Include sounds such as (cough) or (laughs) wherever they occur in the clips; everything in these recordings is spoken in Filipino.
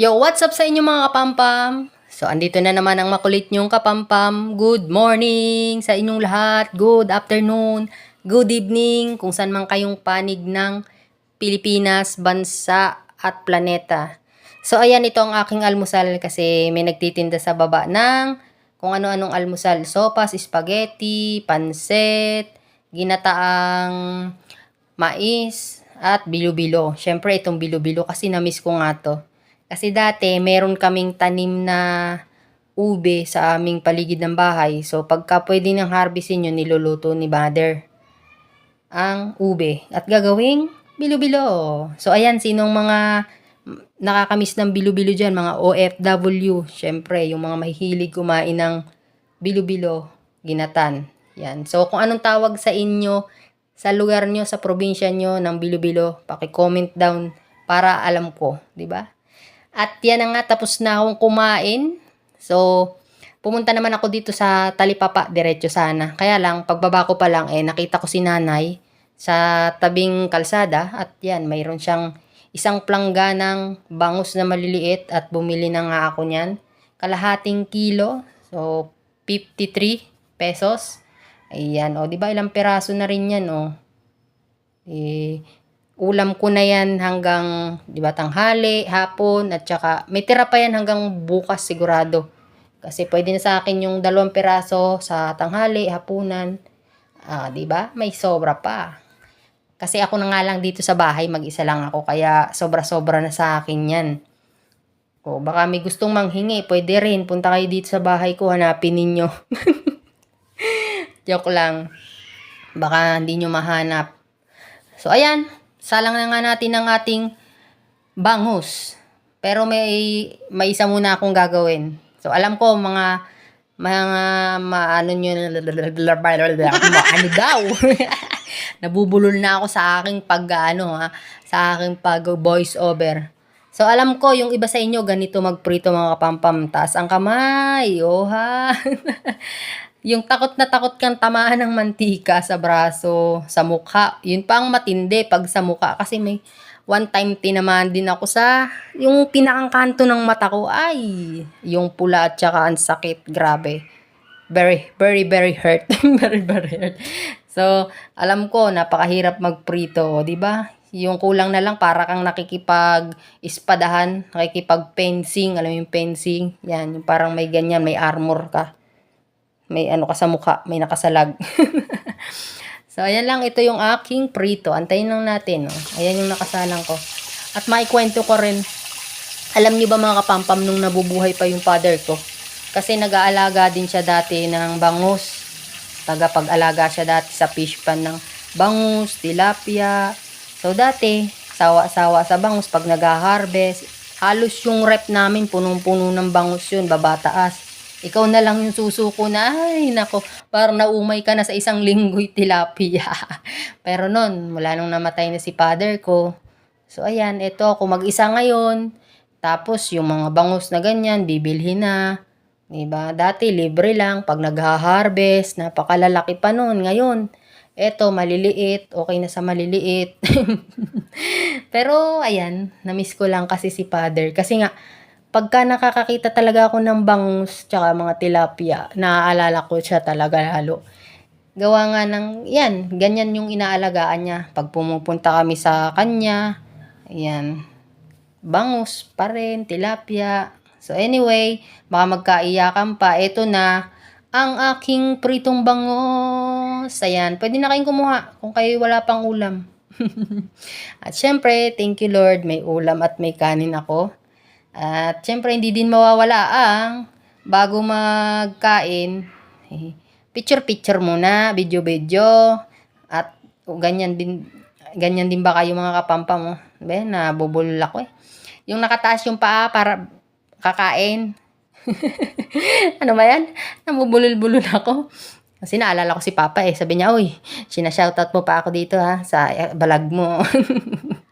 Yo, what's up sa inyo mga kapampam? So, andito na naman ang makulit nyong kapampam. Good morning sa inyong lahat. Good afternoon. Good evening. Kung saan man kayong panig ng Pilipinas, bansa at planeta. So, ayan ito ang aking almusal kasi may nagtitinda sa baba ng kung ano-anong almusal. Sopas, spaghetti, pansit, ginataang mais, at bilo-bilo. Siyempre, itong bilo-bilo kasi na-miss ko nga to. Kasi dati, meron kaming tanim na ube sa aming paligid ng bahay. So, pagka pwede nang harvestin yun, niluluto ni Mother ang ube. At gagawing bilo-bilo. So, ayan, sinong mga nakakamiss ng bilo-bilo dyan, mga OFW. Siyempre, yung mga mahihilig kumain ng bilo-bilo, ginatan. Yan. So, kung anong tawag sa inyo, sa lugar nyo, sa probinsya nyo ng bilo-bilo, paki-comment down para alam ko, di ba? At yan na nga, tapos na akong kumain. So, pumunta naman ako dito sa Talipapa, diretso sana. Kaya lang, pagbaba ko pa lang, eh, nakita ko si nanay sa tabing kalsada. At yan, mayroon siyang isang plangga ng bangus na maliliit at bumili na nga ako niyan. Kalahating kilo. So, 53 pesos. Ayan, o, di ba ilang peraso na rin yan, o. Eh, ulam ko na yan hanggang, di ba, tanghali, hapon, at saka, may tira pa yan hanggang bukas sigurado. Kasi pwede na sa akin yung dalawang peraso sa tanghali, hapunan. Ah, di ba? May sobra pa. Kasi ako na nga lang dito sa bahay, mag-isa lang ako, kaya sobra-sobra na sa akin yan. O, baka may gustong manghingi, pwede rin. Punta kayo dito sa bahay ko, hanapin ninyo. (laughs) Joke lang. Baka hindi nyo mahanap. So, ayan. Salang na nga natin ang ating bangus. Pero may, may isa muna akong gagawin. So, alam ko, mga, mga, maano nyo, ano daw. (laughs) Nabubulol na ako sa aking pag, ano, ha, sa aking pag voice over. So, alam ko, yung iba sa inyo, ganito magprito mga kapampam. Taas ang kamay. Oha. (laughs) yung takot na takot kang tamaan ng mantika sa braso, sa mukha. Yun pa ang matindi pag sa mukha. Kasi may one time tinamaan din ako sa yung pinakang kanto ng mata ko. Ay, yung pula at saka ang sakit. Grabe. Very, very, very hurt. (laughs) very, very hurt. So, alam ko, napakahirap magprito. di ba? Yung kulang na lang para kang nakikipag-ispadahan, nakikipag-fencing, alam mo yung fencing, yan, yung parang may ganyan, may armor ka. May ano ka sa mukha, may nakasalag. (laughs) so, ayan lang, ito yung aking prito. Antayin lang natin, no? Ayan yung nakasalang ko. At maikwento ko rin, alam niyo ba mga kapampam nung nabubuhay pa yung father ko? Kasi nag-aalaga din siya dati ng bangus. Tagapag-alaga siya dati sa fish pan ng bangus, tilapia, So, dati, sawa-sawa sa bangus, pag nag-harvest, halos yung rep namin, punong-puno ng bangus yun, babataas. Ikaw na lang yung susuko na, ay, nako, parang naumay ka na sa isang linggoy tilapia. (laughs) Pero nun, mula nung namatay na si father ko, so ayan, ito ako mag-isa ngayon, tapos yung mga bangus na ganyan, bibilhin na. Diba? Dati libre lang pag nagha-harvest, napakalalaki pa noon. Ngayon, eto maliliit, okay na sa maliliit. (laughs) Pero ayan, na-miss ko lang kasi si father. Kasi nga, pagka nakakakita talaga ako ng bangus tsaka mga tilapia, naaalala ko siya talaga lalo. Gawa nga ng, yan, ganyan yung inaalagaan niya. Pag pumupunta kami sa kanya, ayan, bangus pa rin, tilapia. So anyway, baka magkaiyakan pa. Ito na, ang aking pritong bangos. Ayan, pwede na kayong kumuha kung kayo wala pang ulam. (laughs) at syempre, thank you Lord, may ulam at may kanin ako. At syempre, hindi din mawawala ang bago magkain, (laughs) picture-picture muna, video-video. At ganyan din, ganyan din ba kayo mga kapampa mo? Be, nabubulol ako eh. Yung nakataas yung paa para kakain, (laughs) ano ba yan? Namubulol-bulol ako. Kasi naalala ko si Papa eh. Sabi niya, uy, sinashoutout mo pa ako dito ha, sa eh, balag mo. (laughs)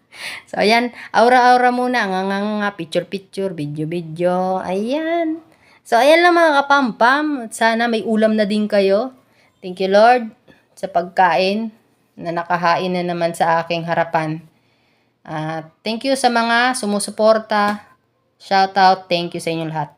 so, ayan. Aura-aura muna. Nga nga nga, picture-picture, video-video. Ayan. So, ayan lang mga kapampam. Sana may ulam na din kayo. Thank you, Lord, sa pagkain na nakahain na naman sa aking harapan. Uh, thank you sa mga sumusuporta Shout out, thank you sa inyong lahat.